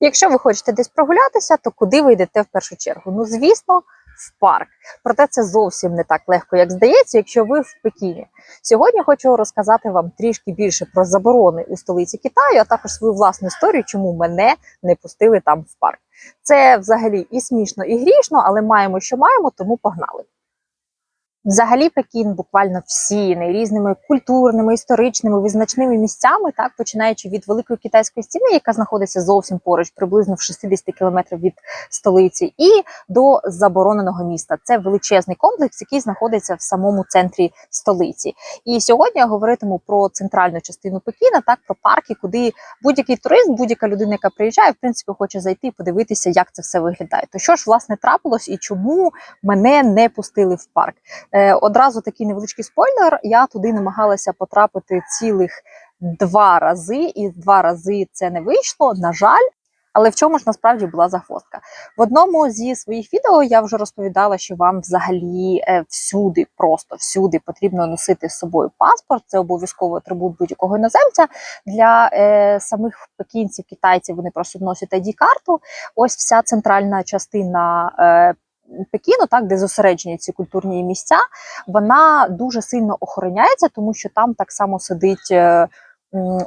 Якщо ви хочете десь прогулятися, то куди ви йдете в першу чергу? Ну, звісно, в парк. Проте це зовсім не так легко, як здається, якщо ви в Пекіні. Сьогодні хочу розказати вам трішки більше про заборони у столиці Китаю, а також свою власну історію, чому мене не пустили там в парк. Це взагалі і смішно, і грішно, але маємо, що маємо, тому погнали. Взагалі, Пекін буквально всіяний різними культурними, історичними, визначними місцями, так починаючи від великої китайської стіни, яка знаходиться зовсім поруч, приблизно в 60 кілометрів від столиці, і до забороненого міста. Це величезний комплекс, який знаходиться в самому центрі столиці. І сьогодні я говоритиму про центральну частину Пекіна, так про парки, куди будь-який турист, будь-яка людина, яка приїжджає, в принципі, хоче зайти і подивитися, як це все виглядає. То що ж власне трапилось і чому мене не пустили в парк? Е, одразу такий невеличкий спойлер. Я туди намагалася потрапити цілих два рази, і два рази це не вийшло, на жаль. Але в чому ж насправді була загвоздка? В одному зі своїх відео я вже розповідала, що вам взагалі е, всюди, просто всюди потрібно носити з собою паспорт. Це обов'язково атрибут будь-якого іноземця. Для е, самих пекінців, китайців вони просто носять ID-карту. Ось вся центральна частина. Е, Пекіну, так де зосереджені ці культурні місця, вона дуже сильно охороняється, тому що там так само сидить е,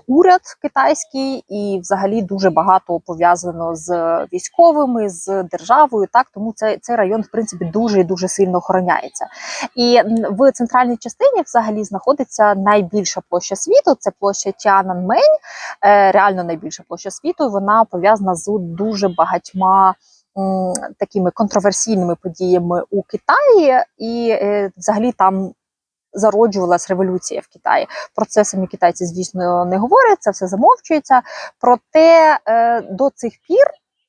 уряд китайський, і взагалі дуже багато пов'язано з військовими, з державою. Так тому цей, цей район, в принципі, дуже і дуже сильно охороняється. І в центральній частині взагалі знаходиться найбільша площа світу. Це площа Тяньаньмень, е, реально найбільша площа світу. Вона пов'язана з дуже багатьма такими контроверсійними подіями у Китаї, і е, взагалі там зароджувалась революція в Китаї. Про це самі китайці, звісно, не говорять, це все замовчується. Проте е, до цих пір.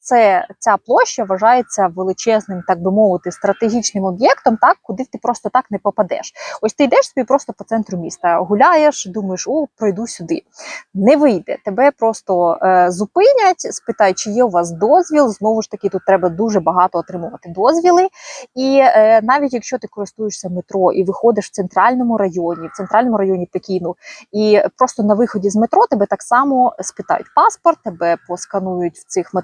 Це ця площа вважається величезним, так би мовити, стратегічним об'єктом, так куди ти просто так не попадеш. Ось ти йдеш собі просто по центру міста, гуляєш, думаєш, о, пройду сюди. Не вийде. Тебе просто е, зупинять, спитають, чи є у вас дозвіл. Знову ж таки, тут треба дуже багато отримувати дозвіли. І е, навіть якщо ти користуєшся метро і виходиш в центральному районі, в центральному районі Пекіну, і просто на виході з метро тебе так само спитають паспорт, тебе посканують в цих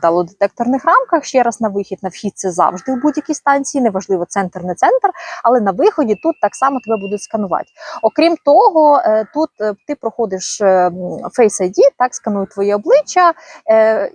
металодетекторних рамках. Ще раз на вихід, на вхід це завжди в будь-якій станції, неважливо центр, не центр, але на виході тут так само тебе будуть сканувати. Окрім того, е, тут е, ти проходиш е, Face ID, так сканують твоє обличчя.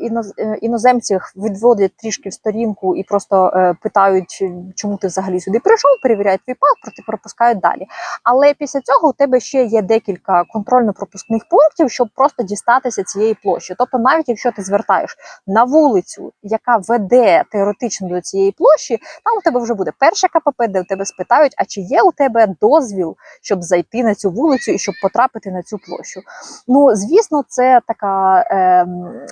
іноз- Іноземці відводять трішки в сторінку і просто питають, чому ти взагалі сюди прийшов, перевіряють твій паспорт і пропускають далі. Але після цього у тебе ще є декілька контрольно-пропускних пунктів, щоб просто дістатися цієї площі. Тобто, навіть якщо ти звертаєш на вулицю, яка веде теоретично до цієї площі, там у тебе вже буде перше КПП, де у тебе спитають, а чи є у тебе дозвіл, щоб зайти на цю вулицю і щоб потрапити на цю площу. Ну, звісно, це така е,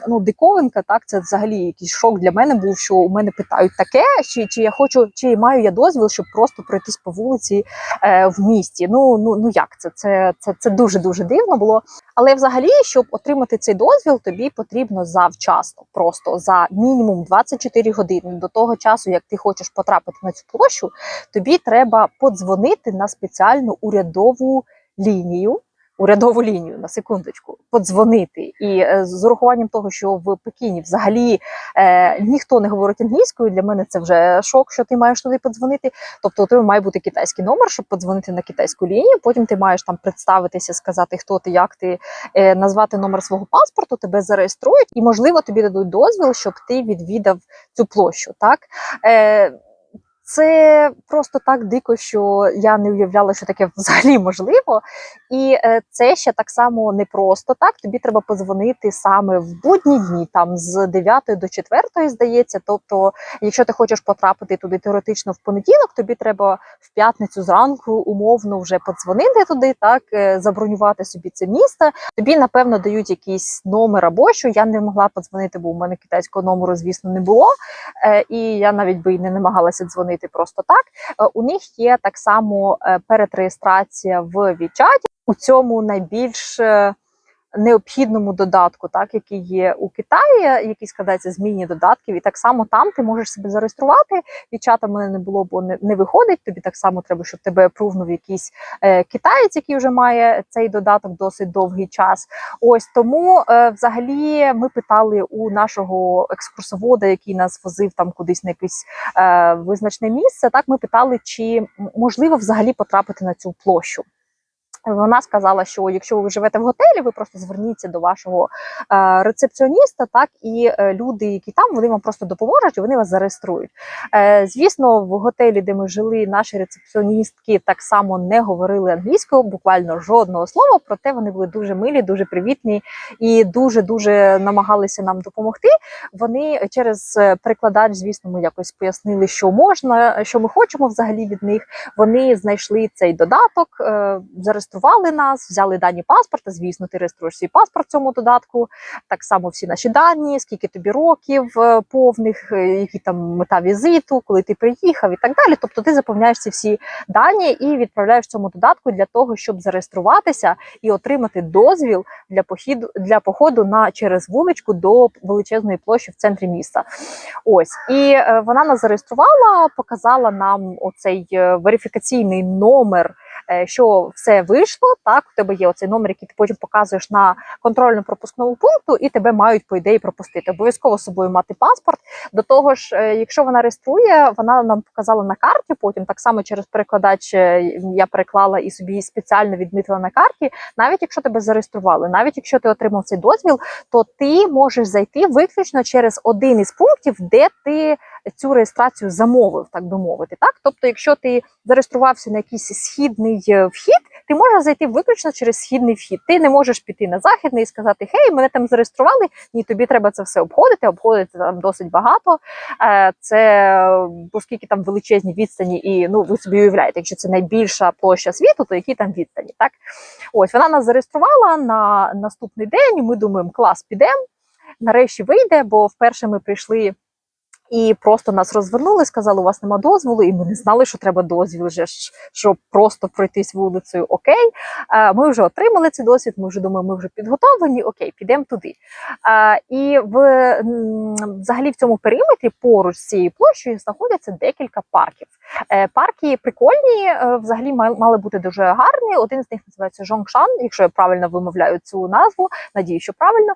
ну, диковинка, так це взагалі якийсь шок для мене був, що у мене питають таке, чи, чи я хочу, чи маю я дозвіл, щоб просто пройтись по вулиці е, в місті. Ну, ну, ну як це? Це, це, це дуже дуже дивно було. Але взагалі, щоб отримати цей дозвіл, тобі потрібно завчасно, просто за мінімум 24 години до того часу, як ти хочеш потрапити на цю площу, тобі треба подзвонити на спеціальну урядову лінію. Урядову лінію на секундочку, подзвонити, і е, з урахуванням того, що в Пекіні взагалі е, ніхто не говорить англійською. Для мене це вже шок, що ти маєш туди подзвонити. Тобто, у тебе має бути китайський номер, щоб подзвонити на китайську лінію. Потім ти маєш там представитися, сказати, хто ти, як ти, е, назвати номер свого паспорту, тебе зареєструють, і можливо тобі дадуть дозвіл, щоб ти відвідав цю площу. Так е, це просто так дико, що я не уявляла, що таке взагалі можливо. І е, це ще так само не просто так. Тобі треба подзвонити саме в будні дні, там з 9 до 4, здається. Тобто, якщо ти хочеш потрапити туди теоретично в понеділок, тобі треба в п'ятницю зранку умовно вже подзвонити туди, так е, забронювати собі це місце. Тобі напевно дають якийсь номер або що. Я не могла подзвонити, бо у мене китайського номеру, звісно, не було. Е, і я навіть би і не намагалася дзвонити просто так. Е, У них є так само е, передреєстрація в відчаті У цьому найбільш е, необхідному додатку, так який є у Китаї, який складається з міні-додатків, і так само там ти можеш себе зареєструвати. Від мене не було, бо не, не виходить. Тобі так само треба, щоб тебе апрувнув якийсь е, китаєць, який вже має цей додаток досить довгий час. Ось тому е, взагалі ми питали у нашого екскурсовода, який нас возив там кудись на якесь е, визначне місце. Так ми питали, чи можливо взагалі потрапити на цю площу. Вона сказала, що якщо ви живете в готелі, ви просто зверніться до вашого е, рецепціоніста, так і е, люди, які там, вони вам просто допоможуть і вони вас зареєструють. Е, звісно, в готелі, де ми жили, наші рецепціоністки так само не говорили англійською, буквально жодного слова. Проте вони були дуже милі, дуже привітні і дуже дуже намагалися нам допомогти. Вони через е, перекладач, звісно, ми якось пояснили, що можна, що ми хочемо взагалі від них. Вони знайшли цей додаток, е, зареєстрували нас, взяли дані паспорта. Звісно, ти реєструєш свій паспорт в цьому додатку. Так само всі наші дані, скільки тобі років е, повних, е, які там мета візиту, коли ти приїхав і так далі. Тобто ти заповняєш ці всі дані і відправляєш цьому додатку для того, щоб зареєструватися і отримати дозвіл для похіду для походу на через вуличку до величезної площі в центрі міста. Ось і е, вона нас зареєструвала, показала нам оцей е, верифікаційний номер. Е, Що все вийшло, так у тебе є оцей номер, який ти потім показуєш на контрольно-пропускному пункту, і тебе мають по ідеї пропустити. Обов'язково з собою мати паспорт. До того ж, е, якщо вона реєструє, вона нам показала на карті. Потім так само через перекладач е, я переклала і собі спеціально відмітила на карті. Навіть якщо тебе зареєстрували, навіть якщо ти отримав цей дозвіл, то ти можеш зайти виключно через один із пунктів, де ти цю реєстрацію замовив, так би мовити. Так, тобто, якщо ти зареєструвався на якийсь східний е, вхід, ти можеш зайти виключно через східний вхід. Ти не можеш піти на західний і сказати: Хей, мене там зареєстрували. Ні, тобі треба це все обходити. Обходити там досить багато. Е, Це оскільки там величезні відстані, і ну ви собі уявляєте, якщо це найбільша площа світу, то які там відстані? Так ось вона нас зареєструвала на наступний день. Ми думаємо, клас, підемо. Нарешті вийде, бо вперше ми прийшли і просто нас розвернули, сказали, у вас нема дозволу, і ми не знали, що треба дозвіл, вже щоб просто пройтись вулицею. Окей, Е, ми вже отримали цей досвід. Ми вже думаємо, ми вже підготовлені. Окей, підемо туди. Е, І в взагалі в цьому периметрі поруч з цією площею знаходяться декілька парків. Е, Парки прикольні, взагалі мали- бути дуже гарні. Один з них називається Жонгшан, якщо я правильно вимовляю цю назву. Надію, що правильно.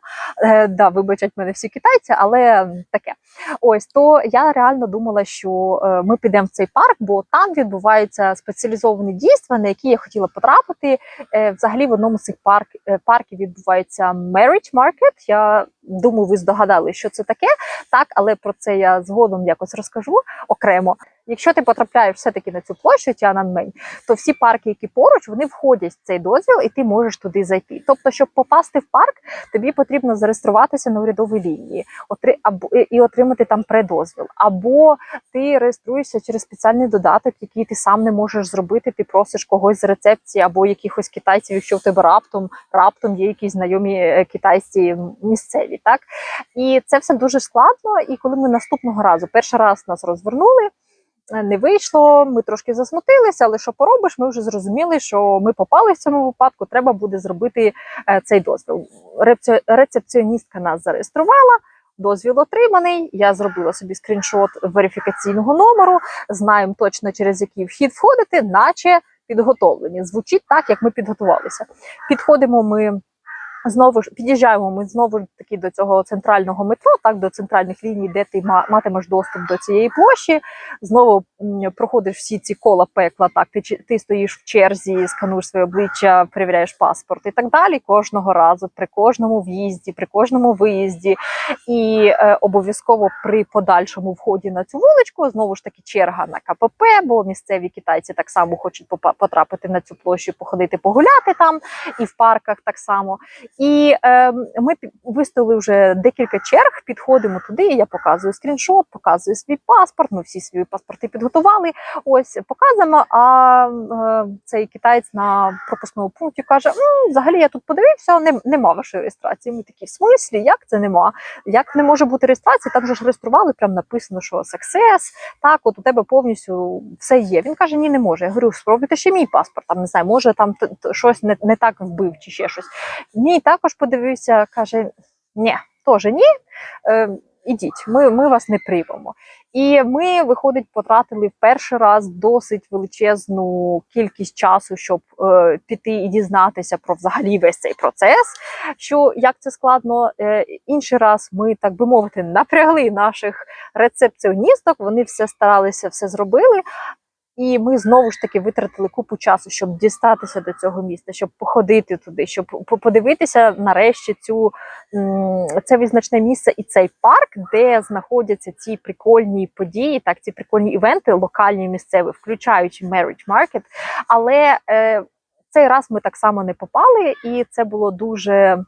Да, вибачать мене всі китайці, але таке. Ось то я реально думала, що е, ми підемо в цей парк, бо там відбуваються спеціалізовані дійства, на які я хотіла потрапити. Е, Взагалі в одному з цих парк, е, парків відбувається Marriage Market. Я думаю, ви здогадали, що це таке. Так, але про це я згодом якось розкажу окремо. Якщо ти потрапляєш все-таки на цю площу Тіананмень, то всі парки, які поруч, вони входять в цей дозвіл, і ти можеш туди зайти. Тобто, щоб попасти в парк, тобі потрібно зареєструватися на урядовій лінії, отри або і- і отримати там предозвіл, або ти реєструєшся через спеціальний додаток, який ти сам не можеш зробити. Ти просиш когось з рецепції або якихось китайців, якщо в тебе раптом раптом є якісь знайомі е, китайці місцеві, так і це все дуже складно. І коли ми наступного разу перший раз нас розвернули. Не вийшло, ми трошки засмутилися, але що поробиш, ми вже зрозуміли, що ми попали в цьому випадку. Треба буде зробити е, цей дозвіл. Рецепціоністка нас зареєструвала. Дозвіл отриманий. Я зробила собі скріншот верифікаційного номеру. Знаємо точно через який вхід входити, наче підготовлені. Звучить так, як ми підготувалися. Підходимо ми. Знову ж під'їжджаємо ми знову ж таки до цього центрального метро, так до центральних ліній, де ти ма- матимеш доступ до цієї площі. Знову проходиш всі ці кола пекла. Так, ти ти стоїш в черзі, скануєш своє обличчя, перевіряєш паспорт і так далі. Кожного разу, при кожному в'їзді, при кожному виїзді, і е, обов'язково при подальшому вході на цю вуличку знову ж таки черга на КПП, бо місцеві китайці так само хочуть потрапити на цю площу, походити погуляти там і в парках так само. І е, ми виставили вже декілька черг, підходимо туди. Я показую скріншот, показую свій паспорт. Ми всі свої паспорти підготували. Ось показуємо. А е, цей китаєць на пропускному пункті каже: «М, взагалі я тут подивився, нем- нема вашої реєстрації. Ми такі в смислі, як це нема? Як не може бути реєстрації? Там же ж реєстрували, прям написано, що success, так, от у тебе повністю все є. Він каже: Ні, не може. Я говорю, спробуйте ще мій паспорт. Там не знаю, може там щось не, не так вбив чи ще щось. Ні, також подивився, каже: ні, теж ні. Е, Ідіть, ми, ми вас не приймемо. І ми, виходить, потратили в перший раз досить величезну кількість часу, щоб е, піти і дізнатися про взагалі весь цей процес. Що як це складно, е, інший раз ми, так би мовити, напрягли наших рецепціоністок. Вони все старалися, все зробили. І ми знову ж таки витратили купу часу, щоб дістатися до цього міста, щоб походити туди, щоб по- подивитися нарешті цю це визначне місце і цей парк, де знаходяться ці прикольні події, так ці прикольні івенти, локальні місцеві, включаючи Marriage Market. Але е, цей раз ми так само не попали, і це було дуже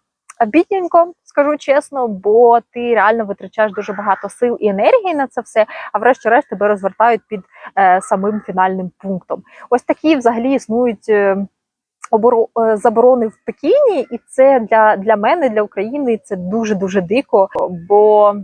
бідненько, скажу чесно, бо ти реально витрачаєш дуже багато сил і енергії на це все, а врешті-решт тебе розвертають під е, самим фінальним пунктом. Ось такі взагалі існують. е, е, Заборони в Пекіні, і це для, для мене, для України, це дуже дуже дико. Бо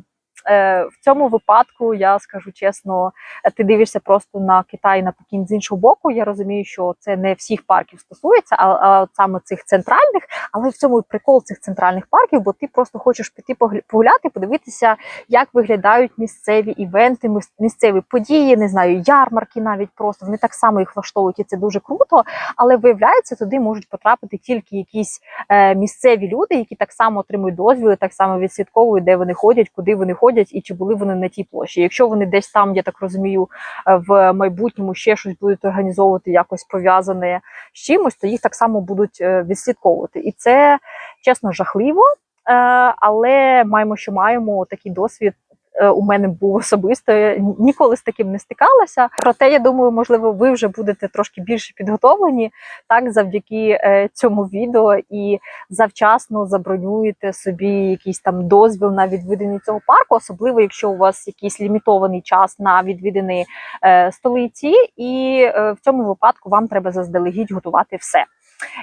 в цьому випадку я скажу чесно, е, ти дивишся просто на Китай, на Пекін з іншого боку. Я розумію, що це не всіх парків стосується, а, а саме цих центральних. Але в цьому прикол цих центральних парків, бо ти просто хочеш піти погуляти, подивитися, як виглядають місцеві івенти, місцеві події, не знаю, ярмарки навіть просто вони так само їх влаштовують, і це дуже круто. Але виявляється, туди можуть потрапити тільки якісь е, місцеві люди, які так само отримують дозвіли, так само відслідковують, де вони ходять, куди вони ходять, і чи були вони на тій площі. Якщо вони десь там, я так розумію, е, в майбутньому ще щось будуть організовувати, якось пов'язане з чимось, то їх так само будуть е, відслідковувати. І це чесно жахливо. Е, але маємо, що маємо такий досвід. Е, У мене був особисто я ніколи з таким не стикалася. Проте я думаю, можливо, ви вже будете трошки більше підготовлені так завдяки е, цьому відео і завчасно забронюєте собі якийсь там дозвіл на відвідання цього парку, особливо якщо у вас якийсь лімітований час на відвідини е, столиці, і в цьому випадку вам треба заздалегідь готувати все.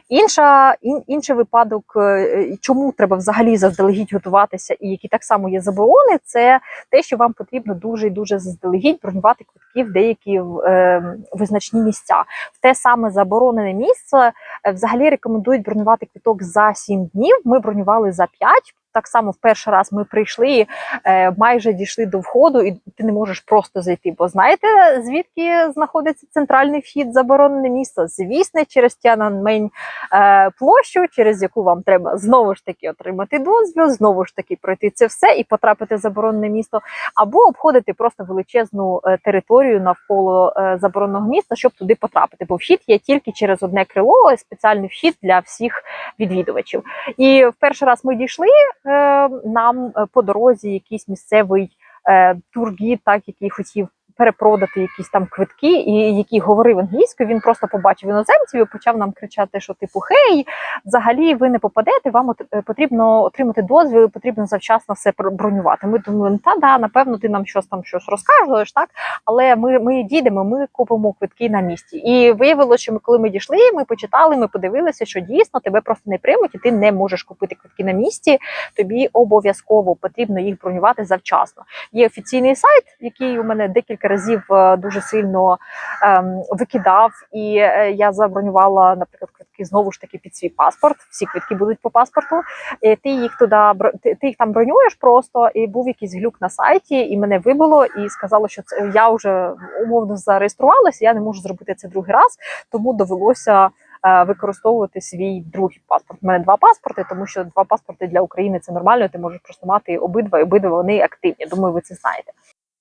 Інша ін, інший випадок, е, чому треба взагалі заздалегідь готуватися, і які так само є заборони, це те, що вам потрібно дуже і дуже заздалегідь бронювати квитки в деякі е, визначні місця. В те саме заборонене місце е, взагалі рекомендують бронювати квиток за 7 днів. Ми бронювали за 5. Так само в перший раз ми прийшли, е, майже дійшли до входу, і ти не можеш просто зайти. Бо знаєте, звідки знаходиться центральний вхід, заборонене місце? Звісно, через Тяньаньмень е, площу, через яку вам треба знову ж таки отримати дозвіл, знову ж таки пройти це все і потрапити в заборонене місто, або обходити просто величезну е, територію навколо е, забороненого міста, щоб туди потрапити. Бо вхід є тільки через одне крило, спеціальний вхід для всіх відвідувачів. І в перший раз ми дійшли. Е, Нам е, по дорозі якийсь місцевий е, тургід, так який хотів перепродати якісь там квитки, і який говорив англійською. Він просто побачив іноземців і почав нам кричати, що типу Хей, взагалі ви не попадете. Вам е, потрібно отримати дозвіл, потрібно завчасно все бронювати. Ми думали, та да, напевно, ти нам щось там щось розкажеш, так але ми, ми дійдемо, ми купимо квитки на місці. І виявилося, що ми, коли ми дійшли, ми почитали, ми подивилися, що дійсно тебе просто не приймуть, і ти не можеш купити квитки на місці. Тобі обов'язково потрібно їх бронювати завчасно. Є офіційний сайт, який у мене декілька разів е, дуже сильно ем, викидав, і е, я забронювала, наприклад, квитки знову ж таки під свій паспорт. Всі квитки будуть по паспорту. І ти їх туди ти їх там бронюєш просто, і був якийсь глюк на сайті, і мене вибило, і сказало, що це я вже умовно зареєструвалася. Я не можу зробити це другий раз, тому довелося. е, Використовувати свій другий паспорт. У мене два паспорти, тому що два паспорти для України це нормально. Ти можеш просто мати обидва, і обидва вони активні. Думаю, ви це знаєте.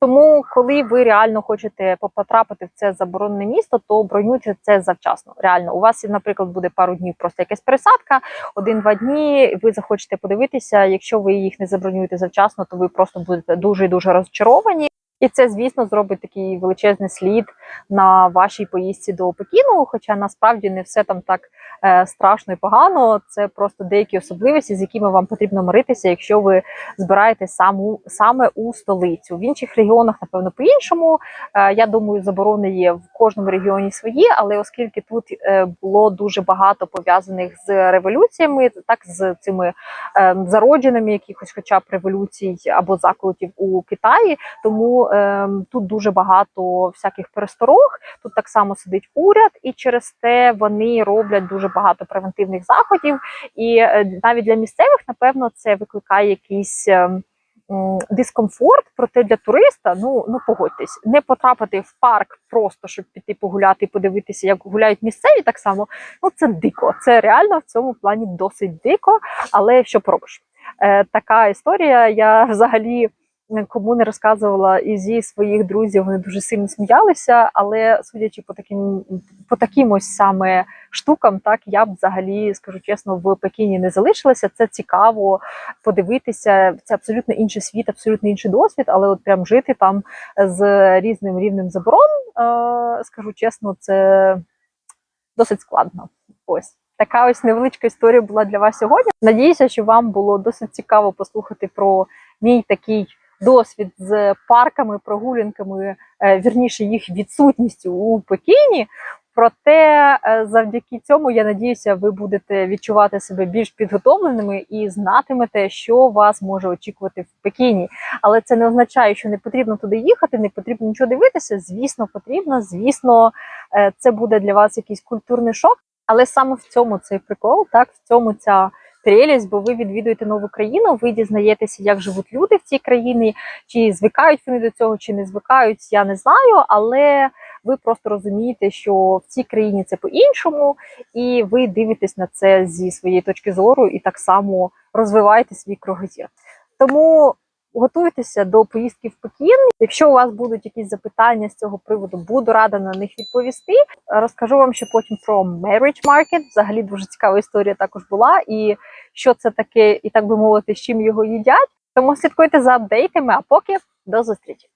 Тому, коли ви реально хочете по- потрапити в це заборонене місто, то бронюйте це завчасно. Реально, у вас, наприклад, буде пару днів просто якась пересадка, один-два дні. Ви захочете подивитися. Якщо ви їх не забронюєте завчасно, то ви просто будете дуже дуже розчаровані. І це, звісно, зробить такий величезний слід на вашій поїздці до Пекіну. Хоча насправді не все там так е, страшно і погано. Це просто деякі особливості, з якими вам потрібно миритися, якщо ви збираєтесь саму саме у столицю. В інших регіонах, напевно, по-іншому. Е, я думаю, заборони є в кожному регіоні свої, але оскільки тут е, було дуже багато пов'язаних з революціями, так з цими зародженими якихось, хоча б революцій або заколотів у Китаї, тому е, тут дуже багато всяких перес- осторог. Тут так само сидить уряд, і через те вони роблять дуже багато превентивних заходів. І е, навіть для місцевих, напевно, це викликає якийсь. ем, Дискомфорт, проте для туриста, ну ну погодьтесь, не потрапити в парк просто щоб піти погуляти і подивитися, як гуляють місцеві, так само. Ну це дико. Це реально в цьому плані досить дико. Але що поробиш? Е, така історія. Я взагалі е, кому не розказувала і зі своїх друзів, вони дуже сильно сміялися. Але судячи по таким по таким ось саме штукам, так я б взагалі скажу чесно, в Пекіні не залишилася. Це цікаво подивитися. Це абсолютно інший світ, абсолютно інший досвід. Але от прям жити там з різним рівнем заборон, е, скажу чесно, це досить складно. Ось. Така ось невеличка історія була для вас сьогодні. Надіюся, що вам було досить цікаво послухати про мій такий досвід з парками, прогулянками, е, вірніше їх відсутністю у Пекіні. Проте е, завдяки цьому я надіюся, ви будете відчувати себе більш підготовленими і знатимете, що вас може очікувати в Пекіні. Але це не означає, що не потрібно туди їхати, не потрібно нічого дивитися. Звісно, потрібно. Звісно, е, це буде для вас якийсь культурний шок. Але саме в цьому цей прикол, так в цьому ця прелість, бо ви відвідуєте нову країну, ви дізнаєтеся, як живуть люди в цій країні, чи звикають вони до цього, чи не звикають, я не знаю. Але ви просто розумієте, що в цій країні це по-іншому, і ви дивитесь на це зі своєї точки зору і так само розвиваєте свій кругозір. Тому готуйтеся до поїздки в Пекін. Якщо у вас будуть якісь запитання з цього приводу, буду рада на них відповісти. Розкажу вам ще потім про Marriage Market. Взагалі дуже цікава історія також була. І що це таке, і так би мовити, з чим його їдять. Тому слідкуйте за апдейтами. А поки до зустрічі!